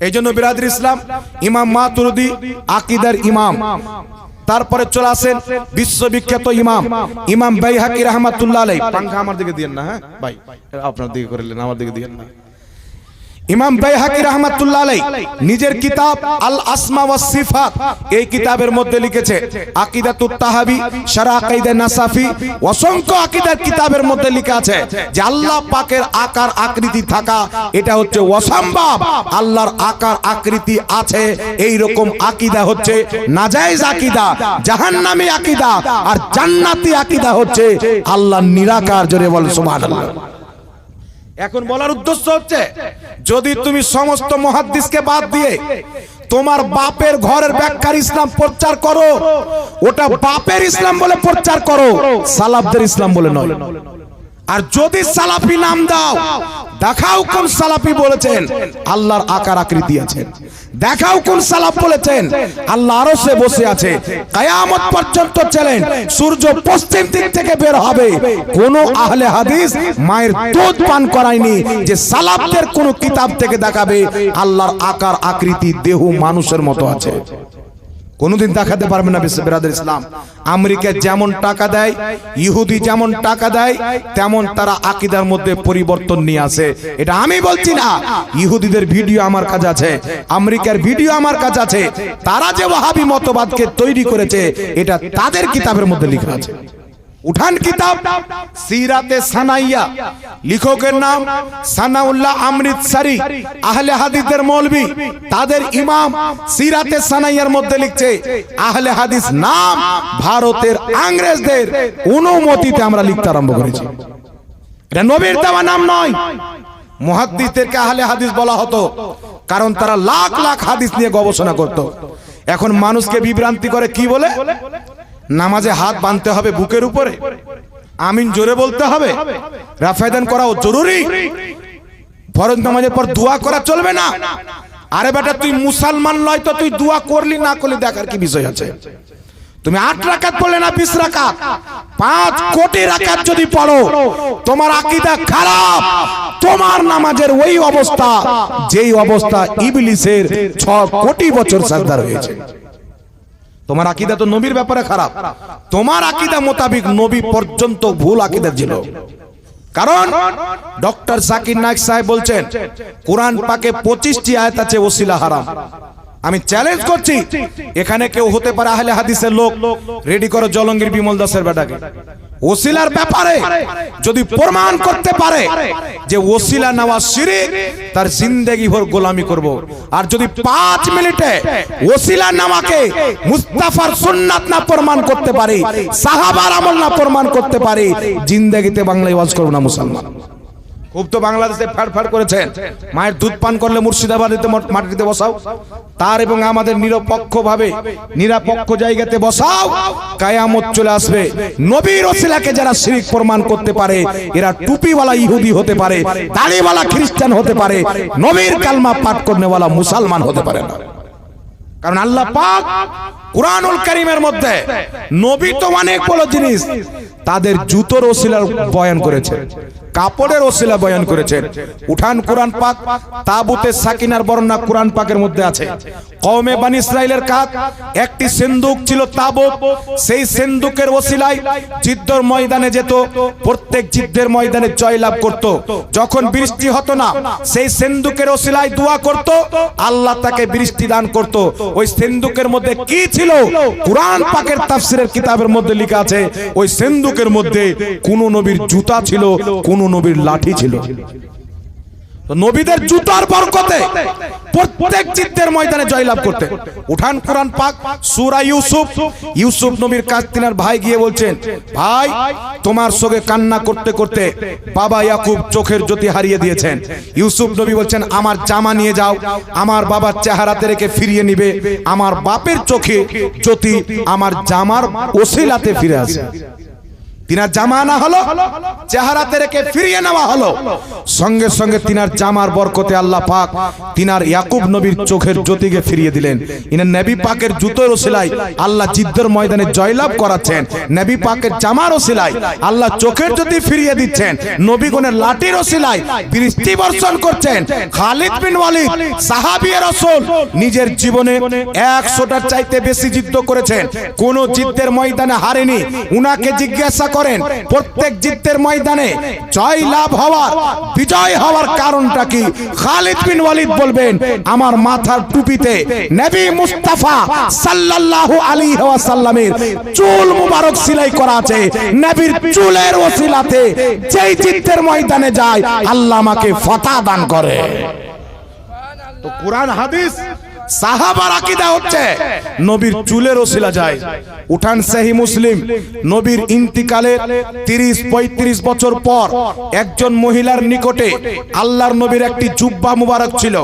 এই জন্য বিরাদ ইসলাম, ইমাম মাতুরদি, আকিদার ইমাম। তারপরে চলে আসেন বিশ্ববিখ্যাত ইমাম ইমাম বাইহাকি রহমাতুল্লাহ আলাই পাঙ্খা আমার দিকে দিয়েন না হ্যাঁ? ভাই, আপনার দিকে করলেন আমার দিকে দিয়েন না। ইমাম বাইহাকি রহমাতুল্লাহ নিজের কিতাব আল আসমা ওয়াস সিফাত এই কিতাবের মধ্যে লিখেছে, আকিদাতুত তাহাবি, শারা কাইদা নাসাফি, অসংখ্য আকিদার কিতাবের মধ্যে লেখা আছে যে আল্লাহ পাকের আকার আকৃতি থাকা, এটা হচ্ছে অসম্ভব। আল্লাহর আকার আকৃতি আছে এই রকম আকিদা হচ্ছে নাজায়েজ আকিদা, জাহান্নামী আকিদা, আর জান্নাতি আকিদা হচ্ছে আল্লাহর নিরাকার, জোরে বল সুবহানাল্লাহ। এখন বলার উদ্দেশ্য হচ্ছে, যদি তুমি সমস্ত মহাদ্দিসকে বাদ দিয়ে তোমার বাপের ঘরের ব্যাখ্যার ইসলাম প্রচার করো, ওটা বাপের ইসলাম বলে প্রচার করো, সালাবদের ইসলাম বলে নয়। আর যদি সালাফি নাম দাও, দেখাও কোন সালাফি বলেছেন, আল্লাহর আকার আকৃতি আছে। দেখাও কোন সালাফ বলেছেন, আল্লাহ আরও সে বসে আছে। কায়ামত পর্যন্ত চলেন, সূর্য পশ্চিম দিক থেকে বের হবে। কোন আহলে হাদিস মায়ের দুধ পান করায়নি যে সালাফদের কোন কিতাব থেকে দেখাবে, আল্লাহর আকার আকৃতি দেহ মানুষের মতো আছে। কোনোদিন দেখাতে পারবে না বিশ্ব বিরাদের ইসলাম। আমেরিকা যেমন টাকা দেয়, ইহুদি যেমন টাকা দেয়, তেমন তারা আকিদার মধ্যে পরিবর্তন নিয়ে আসে। এটা আমি বলছি না, ইহুদিদের ভিডিও আমার কাজ আছে, আমেরিকার ভিডিও আমার কাজ আছে। তারা যে ওয়াহাবি মতবাদকে তৈরি করেছে, এটা তাদের কিতাবের মধ্যে লেখা আছে। উঠান কিতাব, সিরাতে সানাইয়া, লেখকের নাম সানাউল্লাহ অমৃতসরি আহলে হাদিসের মৌলবি, তাদের ইমাম সিরাতে সানাইয়ার মধ্যে লিখছে, আহলে হাদিস নাম ভারতের আংরেজদের অনুমতিতে আমরা লিখতে আরম্ভ করেছি। এটা নবীর দেওয়া নাম নয়। মুহাদ্দিসদেরকে আহলে হাদিস বলা হতো, কারণ তারা লাখ লাখ হাদিস নিয়ে গবেষণা করত। এখন মানুষকে বিভ্রান্তি করে কি বলে? নামাজে হাত বাঁধতে হবে বুকের উপরে। আমিন জোরে বলতে হবে। রাফায়দান করাও জরুরি। ফরজ নামাজের পর দোয়া করা চলবে না। আরে বেটা, তুই মুসলমান নয় তো তুই দোয়া করলি না করলি দেখার কি বিষয় আছে। তুমি আট রাকাত পড়লে না, বিশ রাকাত? পাঁচ কোটি রাকাত যদি পড়ো, তোমার আকীদা খারাপ। তোমার নামাজের ওই অবস্থা, যেই অবস্থা ইবলিসের ছ কোটি বছর সাজদার হয়েছে। তোমার আকিদা তো নবীর ব্যাপারে খারাপ। তোমার আকিদা মোতাবিক নবী পর্যন্ত ভুল আকিদা ছিল। কারণ ডক্টর সাকির নায়ক সাহেব বলছেন, কোরআন পাকে পঁচিশটি আয়াত আছে, ওসিলা হারাম। আমি চ্যালেঞ্জ করছি। এখানে কেউ হতে পারে আহলে হাদিসের লোক। রেডি করো জলঙ্গির বিমল দাসের বেটাকে। ওসিলার ব্যাপারে যদি প্রমাণ করতে পারে যে ওসিলা নেওয়া শিরিক, তার জিন্দেগি ভর গোলামি করব। আর যদি পাঁচ মিনিটে ওসিলা নামাকে মুস্তাফার সুন্নাত না প্রমাণ করতে পারে, সাহাবার আমল না প্রমাণ করতে পারে, জিন্দেগিতে বাংলায় ওয়াজ করব না মুসলমান। খুব তো বাংলাদেশে ফাড় ফাড় করেছেন। মায়ের দুধ পান করলে মুর্শিদাবাদেতে মাটিতে বসাও। তার এবং আমাদের নিরপেক্ষ ভাবে নিরপেক্ষ জায়গাতে বসাও। কায়ামত চলে আসবে। নবীর ওসিলাকে যারা শিরিক প্রমাণ করতে পারে, এরা টুপিওয়ালা ইহুদি হতে পারে, দাড়িওয়ালা খ্রিস্টান হতে পারে। নবীর কালমা পাঠ করনেওয়ালা মুসলমান হতে পারে না। কারণ আল্লাহ পাক কুরআনুল কারীমের মধ্যে নবী তো অনেক বড় জিনিস। তাদের জুতোর ওসিলার বয়ান করেছে, কাপড়ের ওসিলা বয়ান করেছেন উঠান কোরআন পাক, তাবুতে সাকিনার বর্ণনা কোরআন পাকের মধ্যে আছে। কওমে বানি ইসরাইলের কাক একটি সিন্দুক ছিল তাবুত সেই সিন্দুকের ওসিলায় যুদ্ধের ময়দানে যেত, প্রত্যেক যুদ্ধের ময়দানে জয়লাভ করত। যখন বৃষ্টি হতো না, সেই সিন্দুকের ওসিলায় দোয়া করত, আল্লাহ তাকে বৃষ্টি দান করত। ওই সিন্দুকের মধ্যে কি ছিল? কোরআন পাকের তাফসিরের কিতাবের মধ্যে লেখা আছে, ওই সিন্ধুকের মধ্যে কোন নবীর জুতা ছিল, কোন নবীর লাঠি ছিল। নবীদের জুতার বরকতে প্রত্যেক চিত্তের ময়দানে জয়লাভ করতে। উঠান কোরআন পাক, সূরা ইউসুফ। ইউসুফ নবীর কাছ তিনার ভাই গিয়ে বলছেন, ভাই, তোমার সঙ্গে কান্না করতে করতে বাবা ইয়াকুব চোখের জ্যোতি হারিয়ে দিয়েছেন। ইউসুফ নবী বলছেন, আমার জামা নিয়ে যাও, আমার বাবার চেহারাতে রেখে ফিরিয়ে নিবে, আমার বাপের চোখে জ্যোতি আমার জামার ওসিলাতে ফিরে আসে তিনার জামা আনা হলো চেহারাতে রেখে ফিরিয়ে নেওয়া হলো। সঙ্গে সঙ্গে তিনার জামার বরকতে আল্লাহ পাক তিনার ইয়াকুব নবীর চোখের জ্যোতিকে ফিরিয়ে দিলেন। ইনার নবী পাকের জুতোর ওসিলাই আল্লাহ জিদ্দর ময়দানে জয়লাভ করাচ্ছেন। নবী পাকের জামার ওসিলাই আল্লাহ চোখের জ্যোতি ফিরিয়ে দিচ্ছেন। নবীগণের লাঠির ওসিলাই বৃষ্টি বর্ষণ করছেন। খালিদ বিন ওয়ালিদ, সাহাবী রাসূল নিজের জীবনে একশোটার চাইতে বেশি যুদ্ধ করেছেন। কোন যুদ্ধের ময়দানে হারেনি। উনাকে জিজ্ঞাসা করেন। প্রত্যেক যুদ্ধের ময়দানে জয় লাভ হওয়ার, বিজয় হওয়ার কারণটা কি? খালিদ বিন ওয়ালিদ বলবেন, আমার মাথার টুপিতে নবী মুস্তাফা সাল্লাল্লাহু আলাইহি ওয়াসাল্লামের চুল মুবারক সেলাই করা আছে। নবীর চুলের ওসিলাতে যেই যুদ্ধের ময়দানে যায়, আল্লাহ আমাকে ফতা দান করে। তো কোরআন হাদিস সাহাবার আকীদা হচ্ছে, নবীর চুলের ওসিলা যায়। উঠান সেহি মুসলিম, নবীর ইন্তিকালের 30 35 বছর পর একজন মহিলার নিকটে আল্লাহর নবীর একটি জুব্বা মুবারক ছিল।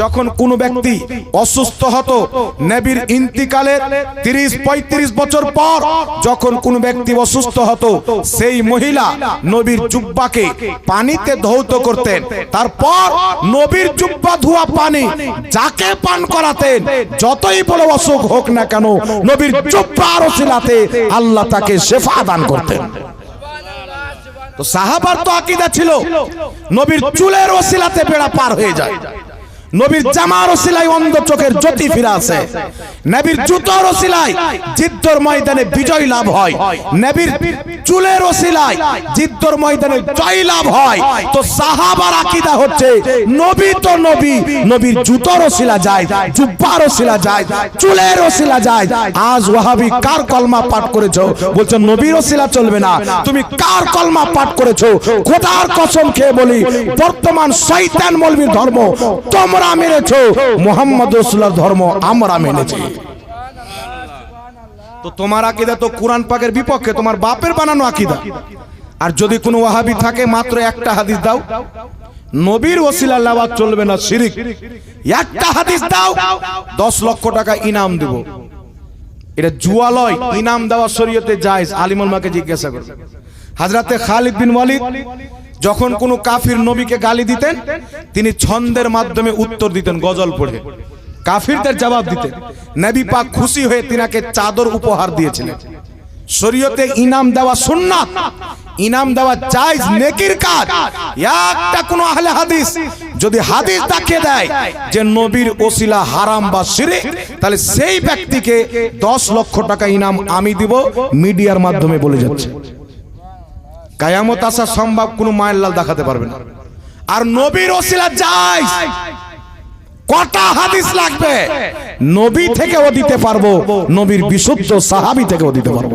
যখন কোনো ব্যক্তি অসুস্থ হতো, নবীর ইন্তিকালের 30 35 বছর পর যখন কোনো ব্যক্তি অসুস্থ হতো, সেই মহিলা নবীর জুব্বাকে পানিতে ধৌত করতেন। তারপর নবীর জুব্বা ধোয়া পানি যাকে পান করাতেন যতই বড় অসুখ হোক না কেন নবীর জুব্বার শিলাতে আল্লাহ তাকে শেফা দান করতেন। তো সাহাবার তো আকিদা ছিল নবীর চুলের ওসিলাতে বেড়া পার হয়ে যায়। নবীর জামার ওসিলাই অন্ধ চোখের জ্যোতি ফিরে আসে। নবীর জুতোর ওসিলাই জিদ্দর ময়দানে বিজয় লাভ হয়। নবীর চুলের ওসিলাই জিদ্দর ময়দানে জয় লাভ হয়। তো সাহাবার আকীদা হচ্ছে নবী তো নবী নবীর জুতোর ওসিলা যায় জুব্বার ওসিলা যায় চুলের ওসিলা যায়। আজ ওয়াহাবি কার কলমা পাঠ করেছ? বলছো নবীর ওসিলা চলবে না। তুমি কার কলমা পাঠ করেছ? খোদার কসম খেয়ে বলি বর্তমান শয়তান মৌলবীর ধর্ম তোমরা মেনেছো। মোহাম্মদ রসুল্লাহর ধর্ম আমরা মেনেছি। তো তোমার আকীদা তো কোরআন পাকের বিপক্ষে, তোমার বাপের বানানো আকীদা। আর যদি কোনো ওয়াহাবি থাকে, মাত্র একটা হাদিস দাও। নবীর ওসিলা লাওয়া চলবে না শিরিক। একটা হাদিস দাও, দশ লক্ষ টাকা ইনাম দেব। এটা জুয়ালয়, ইনাম দেওয়া শরীয়তে জায়েজ, আলিমুল মাকে জিজ্ঞাসা করবে। হাজরাতে খালিদ বিন ওয়ালিদ যখন কোনো কাফির নবীকে গালি দিতেন, তিনি ছন্দের মাধ্যমে উত্তর দিতেন, গজল পড়ে। কাফিরদের জবাব দিতেন, নবী পাক খুশি হয়ে তিনাকে চাদর উপহার দিয়েছিলেন। শরীয়তে ইনাম দেওয়া সুন্নাত, ইনাম দেওয়া জায়েজ নেকির কাজ। একটা কোন আহলে হাদিস যদি হাদিস দেখিয়ে দেয় যে নবীর ওসিলা হারাম বা শিরিক, তাহলে সেই ব্যক্তিকে 10 লক্ষ টাকা ইনাম আমি দিব, মিডিয়ার মাধ্যমে বলে যাচ্ছে। কায়ামত আসা সম্ভব কোনো মায়ের লাল দেখাতে পারবে না। আর নবীর ওসিলা যায় কটা হাদিস লাগবে। নবী থেকেও দিতে পারব, নবীর বিশুদ্ধ সাহাবি থেকেও দিতে পারব।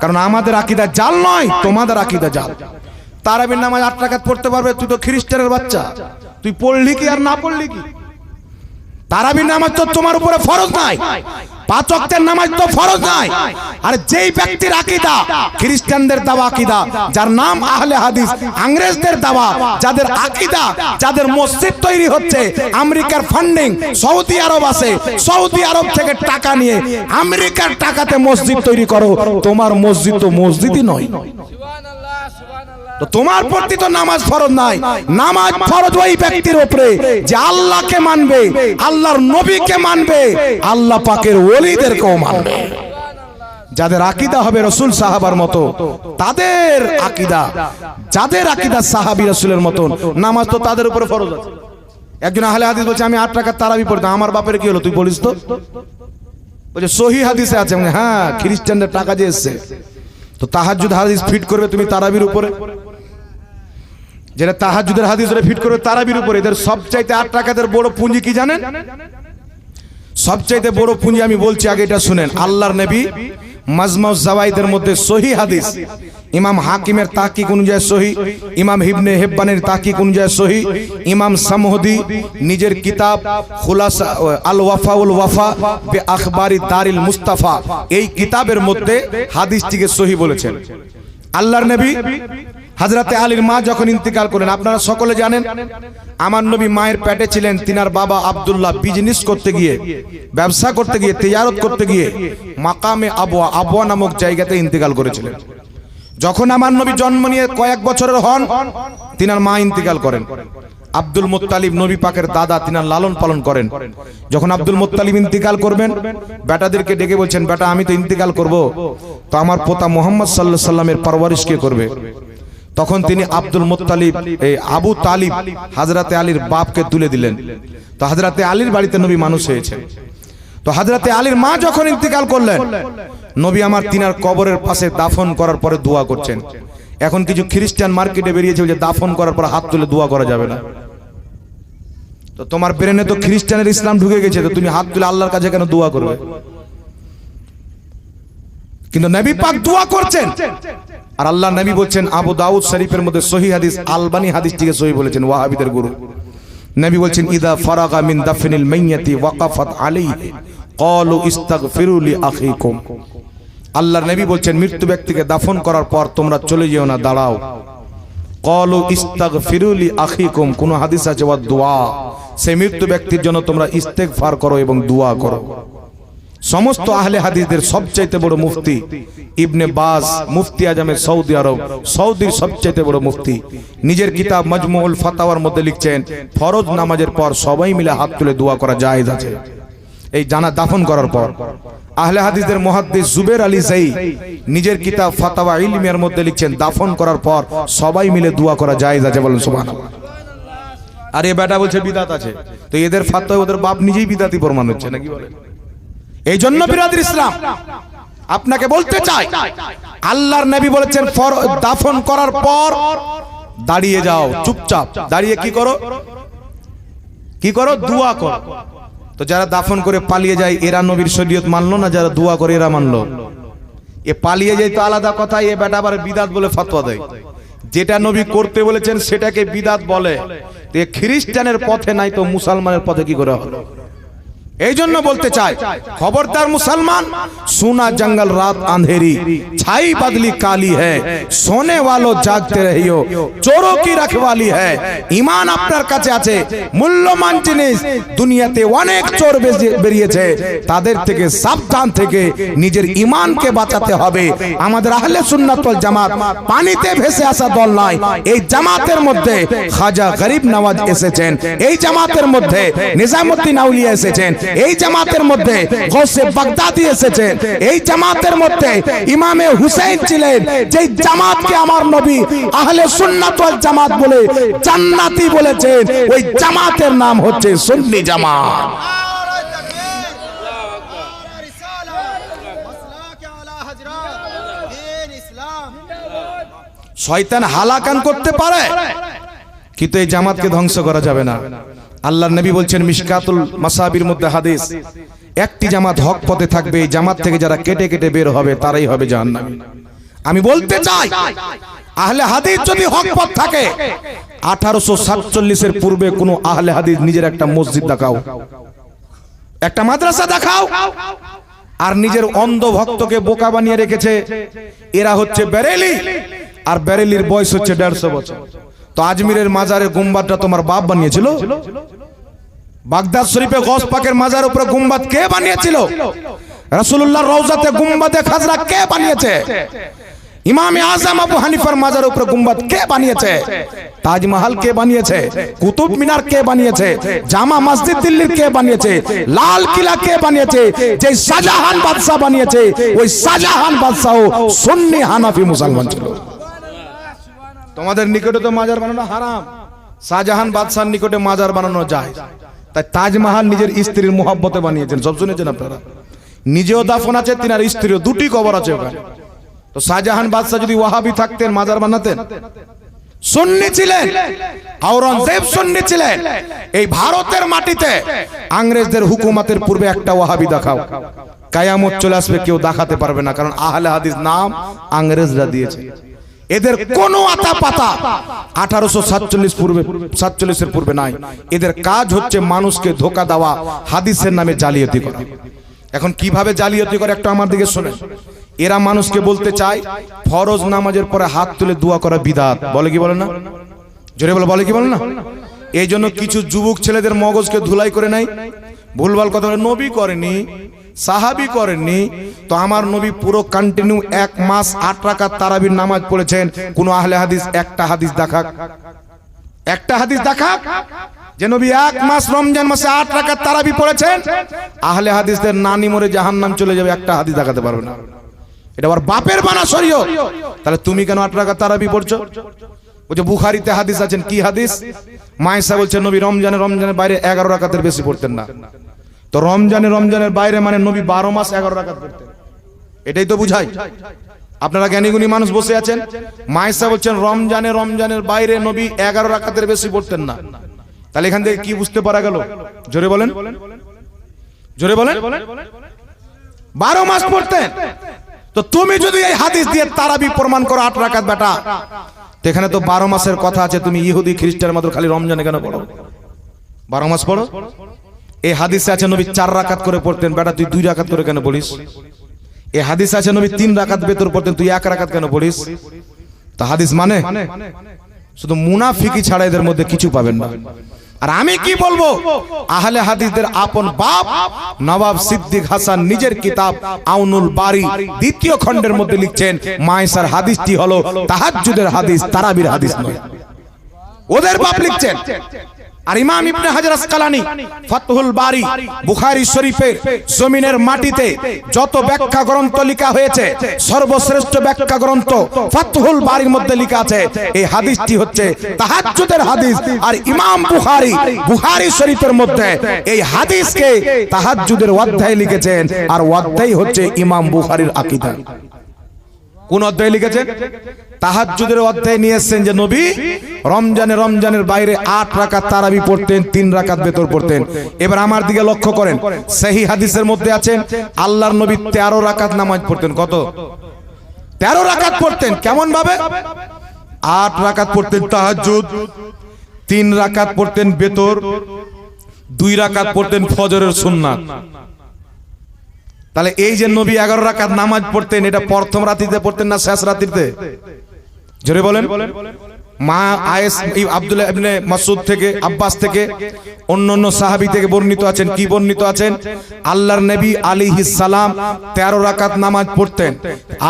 কারণ আমাদের আকিদা জাল নয়, তোমাদের আকিদা জাল। তারাবির নামাজ আট টাকাত পড়তে পারবে, তুই তো খ্রিস্টানের বাচ্চা। তুই পড়লি কি আর না পড়লি কি? তারাবির নামাজ তো তোমার উপরে ফরজ নাই। পাঁচ ওয়াক্তের নামাজ তো ফরজ নাই। আর যেই ব্যক্তির আকিদা, খ্রিস্টানদের দাওয়া আকীদা, যার নাম আহলে হাদিস ইংরেজদের দাওয়া, যাদের আকিদা, যাদের মসজিদ তৈরি হচ্ছে, আমেরিকার ফান্ডিং, সৌদি আরব আছে, সৌদি আরব থেকে টাকা নিয়ে আমেরিকার টাকাতে মসজিদ তৈরি করো, তোমার মসজিদ তো মসজিদই নয়। তোমার প্রতি তো নামাজ ফরজ নাই। নামাজ ফরজ ওই ব্যক্তির উপরে যে আল্লাহকে মানবে, আল্লাহর নবীকে মানবে, আল্লাহ পাকের ওলিদেরকেও মানবে। যাদের আকীদা হবে রসুল সাহাবার মতো, তাদের আকীদা, যাদের আকীদা সাহাবী রসুলের মতন, নামাজ তো তাদের উপরে ফরজ আছে। একজন আহলে হাদিস বলছে, আমি আট টাকার তারাবি পড়তাম, আমার বাপের কি হলো, তুই বলিস তো? বলছে সহি হাদিসে আছে হ্যাঁ খ্রিস্টানদের টাকা যে এসছে। তো তাহাজুদ হাদিস ফিট করবে তুমি তারাবির উপরে? যেটা তাহাজুদের হাদিস ওরা ফিট করবে তারাবির উপরে। এদের সবচাইতে আট টাকাদের বড় পুঁজি কি জানেন? সবচাইতে বড় পুঁজি আমি বলছি আগে এটা শুনেন। আল্লাহর নবী মাজমাউজ জাওয়াইদের মধ্যে সহি হাদিস। ইমাম হাকিমের তাকিক অনুযায়ী সহি ইমাম হিবনে হেব্বানের তাকিক অনুযায়ী সহি ইমাম সামহদি নিজের কিতাব খুলাসা আল ওয়াফাউল ওয়াফা বে আখবারি দারিল মুস্তাফা। এই কিতাবের মধ্যে হাদিসটিকে সহি বলেছেন। আল্লাহর নবী হাজরাতে আলীর মা যখন ইন্তিকাল করেন, আপনারা সকলে জানেন, আমার নবী মায়ের পেটে ছিলেন, তিনার বাবা আব্দুল্লাহ বিজনেস করতে গিয়ে, ব্যবসা করতে গিয়ে তেজারত করতে গিয়ে মাকামে আবুয়া আবুয়া নামক জায়গাতে ইন্তিকাল করেছিলেন। যখন আমার নবী জন্ম নিয়ে কয়েক বছরের হন, তিনার মা ইন্তিকাল করেন। আব্দুল মুত্তালিব নবী পাকের দাদা তিনার লালন পালন করেন। যখন আব্দুল মুত্তালিব ইন্তিকাল করবেন, বেটাদেরকে ডেকে বলছেন, বেটা, আমি তো ইন্তিকাল করব। তো আমার পোতা মোহাম্মদ সাল্লাহ সাল্লামের পরওয়ারিশ কে করবে? তখন তিনি আব্দুল মুত্তালিব এই আবু তালিব হাজরাতে আলীর বাপকে তুলে দিলেন। তো হাজরাতে আলীর বাড়িতে নবী মানুষ হয়েছে তো হাজরাতে আলীর মা যখন ইন্তিকাল করলেন নবী আমার তিনার কবরের পাশে দাফন করার পরে দোয়া করছেন। এখন কিছু খ্রিস্টান মার্কেটে বেরিয়েছে যে দাফন করার পর হাত তুলে দোয়া করা যাবে না। তো তোমার ব্রেনে তো খ্রিস্টানের ইসলাম ঢুকে গেছে তো তুমি হাত তুলে আল্লাহর কাছে কেন দোয়া করবে? কিন্তু নবী পাক দোয়া করছেন। আর আল্লাহ নবী বলছেন, আবু দাউদ শরীফের মধ্যে সহি হাদিস, আলবানি হাদিসটিকে সহি বলেছেন, ওয়াহাবিদের গুরু। নবী বলছেন, ইদা ফারাগা মিন দাফনিল মাইয়াতি ওয়াকাফাত আলাইহি ক্বালু ইস্তাগফিরু লি আখিকুম। আল্লাহর নবী বলছেন, মৃত্যু ব্যক্তিকে দাফন করার পর তোমরা চলে যেও না, দাঁড়াও। ক্বালু ইস্তাগফিরু লি আখিকুম, কোন হাদিস আছে, ওয়া দোয়া। সেই মৃত্যু ব্যক্তির জন্য তোমরা ইস্তেগফার করো এবং দোয়া করো। সমস্ত আহলে হাদিসদের সবচাইতে বড় মুফতি ইবনে বাস মুফতি আজমে সৌদি আরব সৌদির সবচাইতে বড় মুফতি। নিজের কিতাব মজমুল ফাতাওয়ার মধ্যে লিখছেন ফরজ নামাজের পর সবাই মিলে হাত তুলে দোয়া করা জায়েজ আছে। এই জানা দাফন করার পর আহলে হাদিসদের মুহাদ্দিস জুবের আলী জাই নিজের কিতাব ফাতাওয়া ইলমিয়ার মধ্যে লিখছেন দাফন করার পর সবাই মিলে দোয়া করা জায়েজ আছে বলেন সুবহানাল্লাহ। আর এ বেটা বলছে বিদাত আছে। তো এদের ফাতোয়া ওদের বাপ নিজেই বিদাতি প্রমাণ হচ্ছে নাকি বলেন এই জন্য বিরাদির ইসলাম। আপনাকে বলতে চাই আল্লাহর নবী বলেছেন দাফন করার পর দাঁড়িয়ে যাও চুপচাপ। দাঁড়িয়ে কি করো? কি করো? দুয়া করো। তো যারা দাফন করে পালিয়ে যায় এরা নবীর শরীয়ত মানলো না যারা দুয়া করে এরা মানলো। এ পালিয়ে যায় তো আলাদা কথা এ বেটা আবার বিদাত বলে ফতোয়া দেয়। যেটা নবী করতে বলেছেন সেটাকে বিদাত বলে। খ্রিস্টানের পথে নাই তো মুসলমানের পথে কি করে হলো এই জন্য বলতে চাই খবরদার মুসলমান সোনা জঙ্গল রাত আন্ধেরি ছাই বদলি কালি হোনে সোনে ওয়ালো জাগতে রহিও চোরো কি রাখবালি হমান আপনার কাছে আছে মূল্যমান জিনিস দুনিয়াতে অনেক চোর বেরিয়েছে তাদের থেকে সাবধান থেকে নিজের ইমানকে বাঁচাতে হবে। আমাদের আহলে সুন্নাতুল জামাত পানিতে ভেসে আসা দল নয় এই জামাতের মধ্যে খাজা গরিব নওয়াজ এসেছেন এই জামাতের মধ্যে নিজামুদ্দিন আউলিয়া এসেছেন এই জামাতের মধ্যে গৌসে বাগদাদি এসেছে। এই জামাতের মধ্যে ইমামে হুসাইন ছিলেন যে জামাতকে আমার নবী আহলে সুন্নাত ওয়াল জামাত বলে জান্নাতি বলেছেন। ওই জামাতের নাম হচ্ছে সুন্নি জামাত। শয়তান হালাকান করতে পারে, কিন্তু এই জামাতকে ধ্বংস করা যাবে না। আল্লাহর নবী বলছেন মিশকাতুল মাসাবির মধ্যে হাদিস, একটি জামাত হক পথে থাকবে, এই জামাত থেকে যারা কেটে কেটে বের হবে, তারাই হবে জাহান্নামী। আমি বলতে চাই, আহলে হাদিস যদি হক পথ থাকে, আঠারোশো সাতচল্লিশের পূর্বে কোনো আহলে হাদিস নিজের একটা মসজিদ দেখাও, একটা মাদ্রাসা দেখাও, আর নিজের অন্ধ ভক্তকে বোকা বানিয়ে রেখেছে। এরা হচ্ছে বেরেলি আর বেরেলির বয়স হচ্ছে দেড়শো বছর। তো আজমিরের মাজারের গুম্বাদটা তোমার বাপ বানিয়েছিল? বাগদাদ শরীফে গস পাকের মাজার উপরে গুম্বাদ কে বানিয়েছিল? রাসূলুল্লাহ রওজাতে গুম্বাদে খাজরা কে বানিয়েছে? ইমামে আজম আবু হানিফার মাজার উপরে গুম্বাদ কে বানিয়েছে? তাজমহল কে বানিয়েছে? কুতুব মিনার কে বানিয়েছে? জামা মসজিদ দিল্লির কে বানিয়েছে? লাল কিলা কে বানিয়েছে? যে শাহজাহান বাদশাহ বানিয়েছে, ওই শাহজাহান বাদশাহ সুন্নি হানাফি মুসলমান ছিল। তোমাদের নিকটে তো মাজার বানানো হারাম। শাহজাহান বাদশার নিকটে মাজার বানানো যায়। তাই তাজমহল নিজের স্ত্রীর মোহাব্বতে বানিয়েছেন। সব শুনেছেন আপনারা? নিজেও দাফন আছে, তিনার স্ত্রীও দুটি কবর আছে ওখানে। তো শাহজাহান বাদশাহ যদি ওয়াহাবি থাকতেন, মাজার বানাতেন? সুন্নি ছিলেন। আওরঙ্গজেব সুন্নি ছিলেন। এই ভারতের মাটিতে আংরেজদের হুকুমতের পূর্বে একটা ওয়াহাবি দেখাও। কায়ামত চলে আসবে, কেউ দেখাতে পারবে না। কারণ আহলে হাদিস নাম আংরেজরা দিয়েছে। এদের কোনো আতা পাতা আঠারোশো সাতচল্লিশ পূর্বে সাতচল্লিশের পূর্বে নাই। এদের কাজ হচ্ছে মানুষকে ধোকা দেওয়া হাদিসের নামে জালিয়াতি করা। এখন কীভাবে জালিয়াতি করে একটা আমার দিকে শোনেন। এরা মানুষকে বলতে চায় ফরজ নামাজের পরে হাত তুলে দোয়া করা বিদাত। বলে কি বলে না? জোরে বলে বলে কি বলে না? এই জন্য কিছু যুবক ছেলেদের মগজকে ধুলাই করে নাই ভুলভাল কথা বলে নবী করেনি সাহাবি করেননি। তো আমার নবী পুরো কন্টিনিউ এক মাস আট রাকাত তারাবির নামাজ পড়েছেন। কোন আহলে হাদিস, একটা হাদিস দেখাক। একটা হাদিস দেখাক যে নবী এক মাস রমজান মাসে আট রাকাত তারাবি পড়েছেন। আহলে হাদিসদের নানি মরে জাহান্নাম চলে যাবে, একটা হাদিস দেখাতে পারবে না। এটা আবার বাপের বানা সরিও তাহলে তুমি কেন আট রাকাত তারাবি পড়ছো? বলছে বুখারিতে হাদিস আছেন, কি হাদিস? মায়েশা বলছে, নবী রমজানে, রমজানের বাইরে এগারো রাকাতের বেশি পড়তেন না। তো রমজানে রমজানের বাইরে মানে নবী বারো মাস এগারো রাকাত পড়তেন। এটাই তো বুঝাই। আপনারা জ্ঞানীগুণী মানুষ বসে আছেন। মায়েশা বলছেন, রমজানে রমজানের বাইরে নবী এগারো রাকাতের বেশি পড়তেন না। তাহলে এখান থেকে কি বুঝতে পারা গেল? জোরে বলেন। জোরে বলেন। বারো মাস পড়তেন। তো তুমি যদি এই হাদিস দিয়ে তারাবি প্রমাণ করো আট রাকাত, বেটা। এখানে তো বারো মাসের কথা আছে, তুমি ইহুদি খ্রিস্টানের মতো খালি রমজানে কেন পড়ো? বারো মাস পড়ো? এই হাদিসে আছে, নবী চার রাকাত করে পড়তেন। বেটা, তুই দুই রাকাত করে কেন পড়িস? এই হাদিস আছে, নবী তিন রাকাত বেতর পড়তেন। তুই এক রাকাত কেন পড়িস? তা হাদিস মানে? শুধু মুনাফিকি ছাড়া এদের মধ্যে কিছু পাবেন না। আর আমি কি বলব? আহলে হাদিসদের আপন বাপ, নবাব সিদ্দিক হাসান নিজের কিতাব আউনুল বারি দ্বিতীয় খণ্ডের মধ্যে লিখছেন মায়েসার হাদিসটি হলো তাহাজ্জুদের হাদিস, তারাবির হাদিস নয়। ওদের বাপ লিখছেন আর ইমাম ইবনে হাজার আসকালানি, ফাতহুল বারি, বুখারী শরীফের জমিনের মাটিতে যত ব্যাখ্যা গ্রন্থ লেখা হয়েছে, সর্বশ্রেষ্ঠ ব্যাখ্যা গ্রন্থ ফাতহুল বারির মধ্যে লেখা আছে। এই হাদিসটি হচ্ছে তাহাজ্জুদের হাদিস আর ইমাম বুখারী বুখারী শরীফের মধ্যে এই হাদিসকে তাহাজ্জুদের অধ্যায় লিখেছেন, আর অধ্যায় হচ্ছে ইমাম বুখারীর আকীদা। কোন অধ্যায় লিখেছেন তাহাজ্জুদের অধ্যায় নিয়ে এসেছেন যে নবী, রমজানে রমজানের বাইরে আট রাকাত তারাবি পড়তেন, তিন রাকাত বেতর পড়তেন। এবার আমার দিকে লক্ষ্য করেন, সেই হাদিসের মধ্যে আছেন আল্লাহর নবী তেরো রাকাত নামাজ পড়তেন। কত? তেরো রাকাত পড়তেন কেমন ভাবে আট রাকাত পড়তেন তাহাজ্জুদ, তিন রাকাত পড়তেন বেতর, দুই রাকাত পড়তেন ফজরের সুন্নাত। তাহলে এই যে নবী এগারো রাকাত নামাজ পড়তেন, এটা প্রথম রাত্রিতে পড়তেন না শেষ রাত্রিতে? জোরে বলেন। মা আয়েস আব্দুল্লাহ ইবনে মাসুদ থেকে, আব্বাস থেকে, অন্য অন্য সাহাবী থেকে বর্ণিত আছেন। কি বর্ণিত আছেন? আল্লাহর নবী আলাইহিস সালাম 13 রাকাত নামাজ পড়তেন।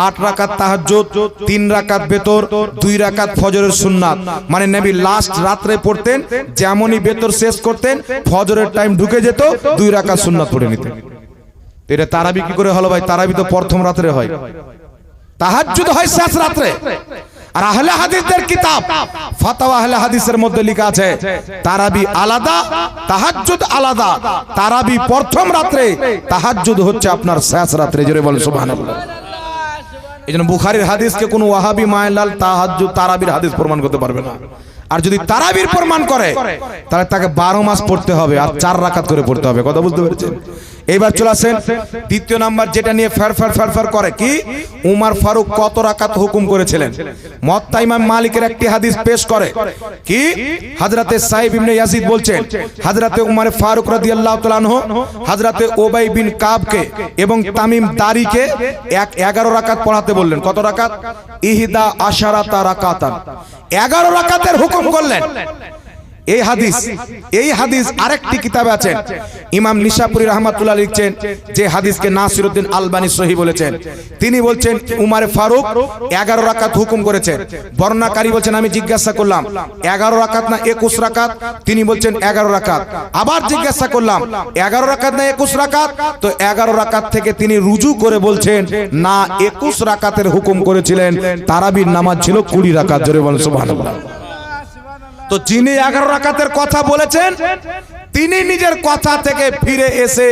8 রাকাত তাহাজ্জুদ 3 রাকাত বেতর 2 রাকাত ফজরের সুন্নাত। মানে নবী লাস্ট রাত্রে পড়তেন, যেমনই বেতর শেষ করতেন, ফজরের টাইম ঢুকে যেত 2 রাকাত সুন্নাত পড়ে নিতেন। এটা তারাবি কি করে হলো ভাই? তারাবি তো প্রথম রাত্রে হয়। তাহাজ্জুদ হয় শেষ রাত্রে। আর আহলে হাদিসদের কিতাব, ফাতাওয়া আহলে হাদিসের মধ্যে লেখা আছে, তারাবি আলাদা, তাহাজ্জুদ আলাদা। তারাবি প্রথম রাত্রে, তাহাজ্জুদ হচ্ছে আপনার শেষ রাত্রে, জোরে বলে সুবহানাল্লাহ। এই হাদিসকে কোন ওয়াহাবি মায়লাল তাহাজ্জুদ তারাবির হাদিস প্রমাণ করতে পারবে না। আর যদি তারাবির প্রমাণ করে তাহলে তাকে বারো মাস পড়তে হবে আর চার রাকাত করে পড়তে হবে কথা বুঝতে পেরেছেন? এইবার চলে আসেন দ্বিতীয় নাম্বার যেটা নিয়ে ফের ফের ফের ফের করে কি? উমার ফারুক কত রাকাত হুকুম করেছিলেন? মত্তা ইমাম মালিকের একটি হাদিস পেশ করে কি? হাজরাতে সাহেব ইবনে ইয়াজিদ বলছেন হাজরাতে উমার ফারুক রাদিয়াল্লাহু তাআলা আনহু হাজরাতে ওবাই বিন কাবকে এবং তামিম দারিকে এক এগারো রাকাত পড়াতে বললেন। কত রাকাত? ইহিদা আশারাতা রাকাতান। এগারো রাকাতের হুকুম করলেন। এই হাদিস এই হাদিস আরেকটি কিতাবে আছে ইমাম নিশাপুরি রহমাতুল্লাহ লিখছেন যে হাদিসকে নাসিরউদ্দিন আলবানী সহি বলেছেন। তিনি বলছেন উমার ফারুক এগারো রাকাত হুকুম করেছেন। বর্ণাকারী বলছেন আমি জিজ্ঞাসা করলাম এগারো রাকাত না একুশ রাকাত? তিনি বলছেন এগারো রাকাত। আবার জিজ্ঞাসা করলাম এগারো রাকাত না একুশ রাকাত? তো এগারো রাকাত থেকে তিনি রুজু করে বলছেন না একুশ রাকাতের হুকুম করেছিলেন। তারাবির নামাজ ছিল কুড়ি রাকাত জোরে বলেন সুবহানাল্লাহ। তো যিনি এগারো রাকাতের কথা বলেছেন, তিনি নিজের কথা থেকে ফিরে এসে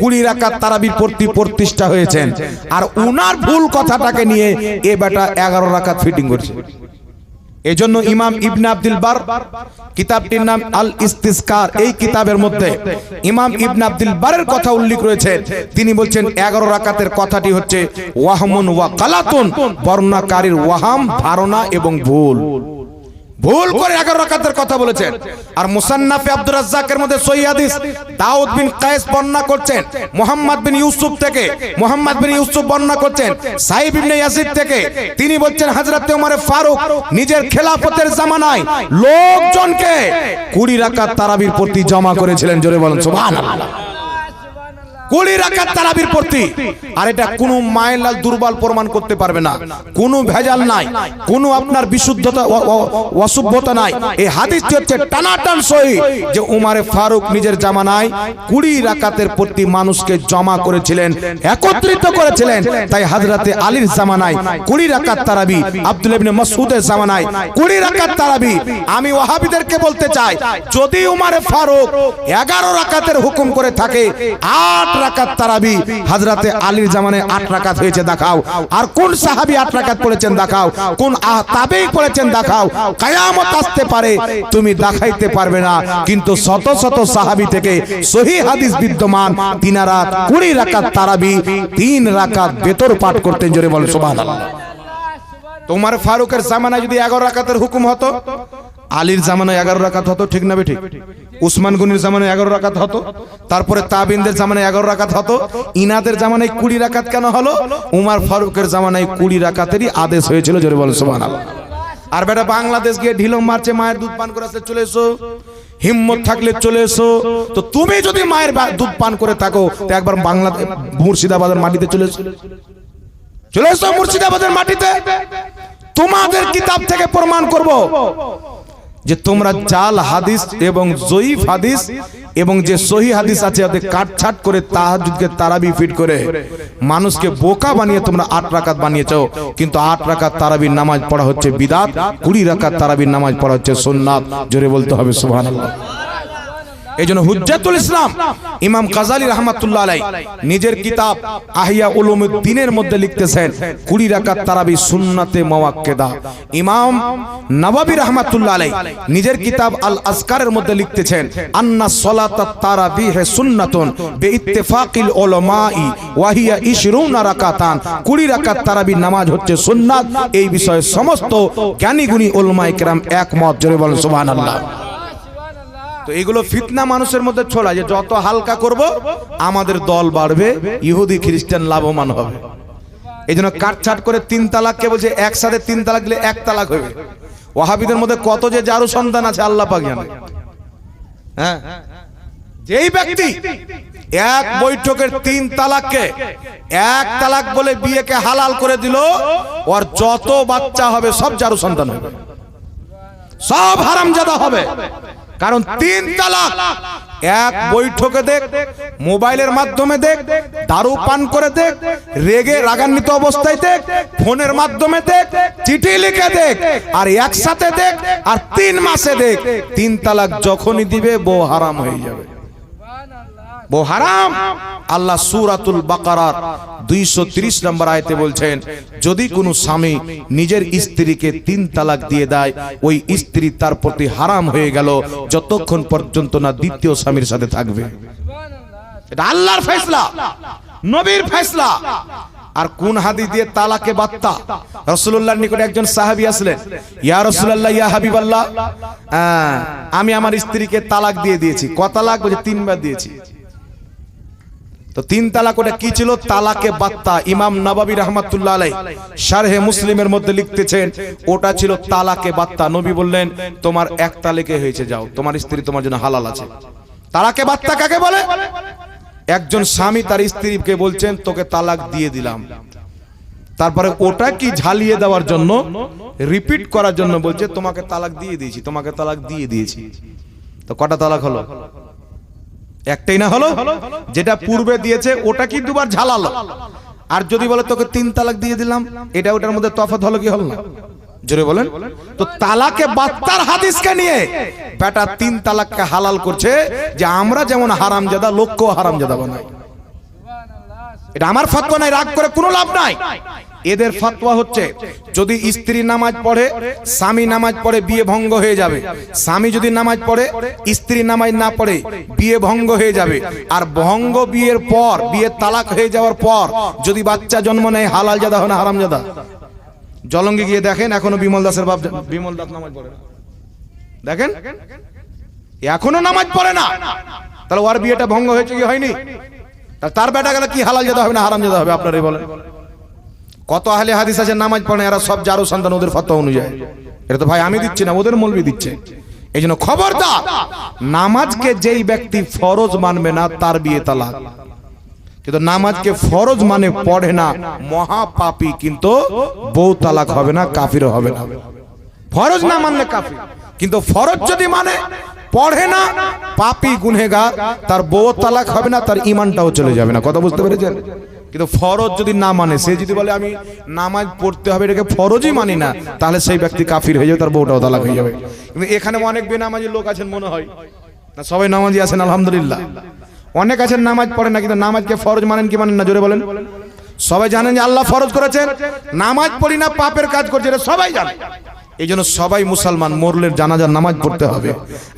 কুড়ি রাকাত তারাবির প্রতি প্রতিষ্ঠা হয়েছেন। আর উনার ভুল কথাটাকে নিয়ে এ বেটা এগারো রাকাত ফিটিং করছে। এজন্য ইমাম ইবনে আব্দুল বার কিতাবটির নাম আল ইস্তিসকার এই কিতাবের মধ্যে ইমাম ইবনে আব্দুল বারের কথা উল্লেখ রয়েছে। তিনি বলছেন, এগারো রাকাতের কথাটি হচ্ছে, ওয়াহমুন ওয়া কালাতুন, বর্ণাকারীর ওয়াহাম, ধারণা এবং ভুল। ভুল করে এগারো রাকাতের কথা বলেছেন। আর মুসান্নাফে আব্দুর রাজ্জাকের মধ্যে সহি হাদিস, দাউদ বিন কায়েস বর্ণনা করছেন, মোহাম্মদ বিন ইউসুফ থেকে, মোহাম্মদ বিন ইউসুফ বর্ণনা করছেন সাহিব ইবনে ইয়াজিদ থেকে, তিনি বলছেন হযরত ওমর ফারুক নিজের খেলাফতের জামানায় লোকজনকে কুড়ি রাকাত তারাবির প্রতি জমা করেছিলেন, জোরে বলেন, সুবহানাল্লাহ। প্রতি মানুষকে জমা করেছিলেন, একত্রিত করেছিলেন। তাই হাজরাতে আলীর জামানায় কুড়ি রাকাত তারাবি, আব্দুল ইবনে মাসউদের জামানায় কুড়ি রাকাত তারাবি। আমি ওয়াহাবিদেরকে বলতে চাই, যদি উমারে ফারুক এগারো রাকাতের হুকুম করে থাকে, আট রাকাত তারাবি। হাজরাতে আলীর জামানায় আট রাকাত হয়েছে, দেখাও। আর কোন সাহাবি আট রাকাত পড়েছেন, দেখাও। কোন তাবেই পড়েছেন, দেখাও। কায়ামত আসতে পারে, তুমি দেখাইতে পারবে না। কিন্তু শত শত সাহাবি থেকে সহি হাদিস বিদ্যমান রাত কুড়ি রাকাত তারাবি, তিন রাকাত বেতর পাঠ করতেন, জোরে তোমার ফারুকের জামানায় যদি এগারো রাকাতের হুকুম হতো? আলীর জামানায় এগারো রাকাত হতো ঠিক না বেঠিক? উসমান গনির জামানায় এগারো রাকাত হতো তারপরে তাবিনদের জামানায় এগারো রাকাত হতো ইনাদের জামানায় কুড়ি রাকাত কেন হলো? উমার ফারুকের জামানায় কুড়ি রাকাতেরই আদেশ হয়েছিল জোরে বলে সুবহান আর বেটা বাংলাদেশ গিয়ে ঢিলম মারছে মায়ের দুধ পান করে আসতে চলে এসো। হিম্মত থাকলে চলে এসো। তো তুমি যদি মায়ের দুধ পান করে থাকো তো একবার বাংলাদেশ মুর্শিদাবাদের মাটিতে চলে এসো। চলে এসো মুর্শিদাবাদের মাটিতে। তোমাদের কিতাব থেকে প্রমাণ করব। যে তোমরা চাল হাদিস এবং জয়ীফ হাদিস এবং যে সহি হাদিস আছে ওদের কাটছাট করে তাহাজুদকে তারাবি ফিট করে। মানুষকে বোকা বানিয়ে তোমরা আট রাকাত বানিয়েছ। কিন্তু আট রাকাত তারাবির নামাজ পড়া হচ্ছে বিদাত। কুড়ি রাকাত তারাবির নামাজ পড়া হচ্ছে সোননাথ জোরে বলতে হবে সুবহানাল্লাহ। এই জন্য হুজ্জাতুল ইসলাম, ইমাম কাজালি রহমাতুল্লাহ আলাই নিজের কিতাব আহিয়া উলুমুদ্দিনের মধ্যে লিখতেছেন, কুড়ি রাকাত তারাবি সুন্নাতে মাওয়াক্কেদা। ইমাম নবাবী রহমাতুল্লাহ আলাই নিজের কিতাব আল আসকারের মধ্যে লিখতেছেন, আন্না সলাত তারাবি হে সুন্নাতুন বে ইত্তেফাকিল উলামাই ওয়াহিয়া ইশরুনা রাকাতান। কুড়ি রাকাত তারাবি নামাজ হচ্ছে সুন্নাত, এই বিষয়ে সমস্ত জ্ঞানী গুণী উলমায়ে কেরাম একমত। জোরে বলেন সুবহানাল্লাহ। তো এগুলো ফিতনা মানুষের মধ্যে ছড়া যে যত হালকা করব, আমাদের দল বাড়বে, ইহুদি, খ্রিস্টান লাভবান হবে। এই জন্য কাটছাট করে তিন তালাককে বলছে, একসাথে তিন তালাক দিলে এক তালাক হবে। ওয়াহাবিদের মধ্যে কত যে জারু সন্তান আছে, আল্লাহ পাক জানে। হ্যাঁ? যেই ব্যক্তি এক বৈঠকের তিন তালাককে এক তালাক বলে বিয়েকে হালাল করে দিল, ওর যত বাচ্চা হবে, সব জারু সন্তান হবে। সব হারামজাদা হবে। কারণ তিন তালাক। এক বৈঠকে দেখ মোবাইলের মাধ্যমে দেখ দারু পান করে দেখ রেগে রাগান্বিত অবস্থায় দেখ ফোনের মাধ্যমে দেখ চিঠি লিখে দেখ আর একসাথে দেখ আর তিন মাসে দেখ তিন তালাক যখনই দিবে বউ হারাম হয়ে যাবে। বউ হারাম। আল্লাহ সুরাতুল বাকারার দুইশো তিরিশ নম্বর আয়তে বলছেন যদি কোনো স্বামী নিজের স্ত্রীকে তিন তালাক দিয়ে দেয় ওই স্ত্রী তার প্রতি হারাম হয়ে গেল যতক্ষণ পর্যন্ত না দ্বিতীয় স্বামীর সাথে থাকবে। এটা আল্লাহর ফেসলা নবীর ফেসলা। আর কোন হাদি দিয়ে তালাকে বাত্তা রসুল্লাহর নিকটে একজন সাহাবি আসলেন ইয়া রসুল্লাহ ইয়া হাবিবাল্লাহ আহ, আমি আমার স্ত্রীকে তালাক দিয়ে দিয়েছি। ক তালাক? বলছে তিনবার দিয়েছি। তো তিন তালাক ওটা কি ছিল? তালাকে বাত্তা। ইমাম নবাবী রহমাতুল্লাহ আলাই শারহে মুসলিমের মধ্যে লিখতেছেন, ওটা ছিল তালাকে বাত্তা। নবী বললেন, তোমার এক তালেকে হয়েছে, যাও। তোমার স্ত্রী তোমার জন্য হালাল আছে। তালাকে বাত্তা কাকে বলে? একজন স্বামী তার স্ত্রীকে বলছেন, তোকে তালাক দিয়ে দিলাম। তারপরে ওটা কি ঝালিয়ে দেওয়ার জন্য? রিপিট করার জন্য বলছে, তোমাকে তালাক দিয়ে দিয়েছি, তোমাকে তালাক দিয়ে দিয়েছি। তো কটা তালাক হলো? একটাই না হলো? যেটা পূর্বে দিয়েছে ওটা কি দুবার ঝালালো? আর যদি বলে তোকে তিন তালাক দিয়ে দিলাম এটা ওটার মধ্যে তফাৎ হলো কি হলো না? জোরে বলেন। তো তালাকে বাত্তার হাদিসকে নিয়ে বেটা তিন তালাককে হালাল করছে যে আমরা যেমন হারামজাদা লোককেও হারামজাদা বানাই। এটা আমার ফতোয়া নাই রাগ করে কোনো লাভ নাই। এদের ফতোয়া হচ্ছে, যদি স্ত্রী নামাজ পড়ে, স্বামী নামাজ পড়ে, বিয়ে ভঙ্গ হয়ে যাবে। স্বামী যদি নামাজ পড়ে, স্ত্রী নামাজ না পড়ে, বিয়ে ভঙ্গ হয়ে যাবে। আর ভঙ্গ বিয়ের পর, বিয়ে তালাক হয়ে যাওয়ার পর, যদি বাচ্চা জন্ম নেয়, হালাল জাদা হয় না হারাম জাদা? জলঙ্গে গিয়ে দেখেন, এখনও বিমল দাসের বাপ বিমল দাস নামাজ পড়ে দেখেন? এখনও নামাজ পড়ে না। তাহলে ওর বিয়েটা ভঙ্গ হয়েছে কি হয়নি? তার বেটা গেলে কি হালাল যেতে হবে না হারাম যেতে হবে, আপনারাই বলেন। কত আহলে হাদিস আছে, নামাজ পড়ে এরা সব জারু সন্তান, ওদের ফতোয়া অনুযায়ী। এটা তো ভাই, আমি দিচ্ছি না, ওদের মৌলবি দিচ্ছে। এই জন্য খবরদার, নামাজকে যেই ব্যক্তি ফরজ মানবে না, তার বিয়ে তালাক। কিন্তু নামাজকে ফরজ মানে পড়ে না মহা পাপী কিন্তু বউ তালাক হবে না কাফির হবে না। ফরজ না মানলে কাফির, কিন্তু ফরজ যদি মানে পড়ে না, পাপী গুনহেগার তার বউ তালাক হবে না, তার ইমানটাও চলে যাবে না। কথা বুঝতে পেরেছেন? কিন্তু ফরজ যদি না মানে সে যদি বলে আমি নামাজ পড়তে হবে, এটাকে ফরজই মানি না, তাহলে সেই ব্যক্তি কাফির হয়ে যাবে, তার বউটাও তালাক হয়ে যাবে। কিন্তু এখানে অনেক বেনামাজি লোক আছেন মনে হয়। না, সবাই নামাজি আছেন, আলহামদুলিল্লাহ। অনেক আছেন, নামাজ পড়েন না, কিন্তু নামাজকে ফরজ মানেন কি মানেন না, জোরে বলেন। সবাই জানেন যে আল্লাহ ফরজ করেছেন, নামাজ পড়ি না, পাপের কাজ করছে, এটা সবাই জানে। এই জন্য সবাই মুসলমান মরলের জানাজার নামাজ পড়তে হবে।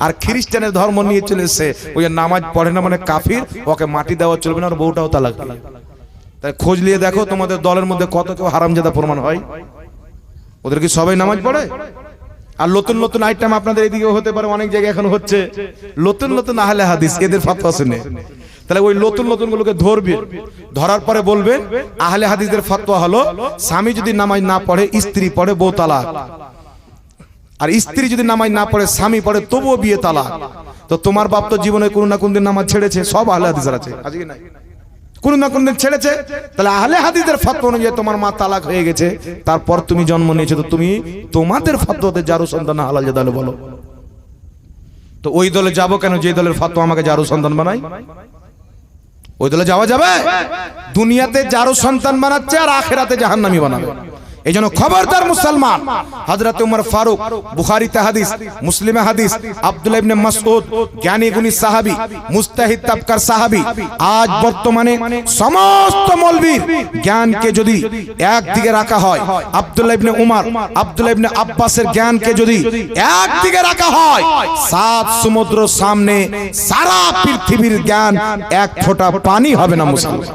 আর খ্রিস্টানের ধর্ম নিয়ে চলে এসে ওই নামাজ পড়ে না মানে কাফির, ওকে মাটি দেওয়া চলবে না, আর বউটাও তালাক। তাই খোঁজ নিয়ে দেখো তোমাদের দলের মধ্যে কত কেউ হারামজাদা প্রমাণ হয়। ওদের কি সবাই নামাজ পড়ে? আর নতুন নতুন আইটেম আপনাদের এদিকে হতে পারে অনেক জায়গায় এখন হচ্ছে। নতুন নতুন আহলে হাদিস এদের ফাতোয়া শুনে। তাহলে ওই নতুন নতুন গুলোকে ধরবে। ধরার পরে বলবে আহলে হাদিসদের ফাতোয়া হলো স্বামী যদি নামাজ না পড়ে স্ত্রী পড়ে বউ তালাক। আর স্ত্রী যদি নামাজ না পড়ে স্বামী পড়ে তবুও বিয়ে তালাক। তো তোমার বাপ তো জীবনে কোনো না কোন দিন নামাজ ছেড়েছে সব আহলে হাদিসের আছে। আজকে নাই? কোন না কোন ছেড়েছে। তাহলে আহলে হাদিদের ফাতোয়া অনুযায়ী তোমার মা তালাক হয়ে গেছে। তারপর তুমি জন্ম নিয়েছো, তো তুমি তোমাদের ফাতোয়াতে যারু সন্তান হালাল জাদালে বলো। তো ওই দলে যাব কেন? যে দলের ফাতোয়া আমাকে যারু সন্তান বানাই ওই দলে যাওয়া যাবে? দুনিয়াতে যারু সন্তান বানাচ্ছে আর আখেরাতে জাহান্নামি বানাবে। এই জন্য খবরদার মুসলমান। হযরত উমর ফারুক, বুখারীতে হাদিস, মুসলিমে হাদিস, আব্দুল্লাহ ইবনে মাসউদ জ্ঞানী গুণী সাহাবী, মুস্তাহিদ তাবকার সাহাবী, আজ বর্তমানে সমস্ত মৌলবীর জ্ঞানকে যদি একদিকে রাখা হয়, আব্দুল্লাহ ইবনে উমর, আব্দুল্লাহ ইবনে আব্বাসের জ্ঞানকে যদি একদিকে রাখা হয়, সাত সমুদ্র সামনে সারা পৃথিবীর জ্ঞান এক ফোঁটা পানি হবে না মুসলমান।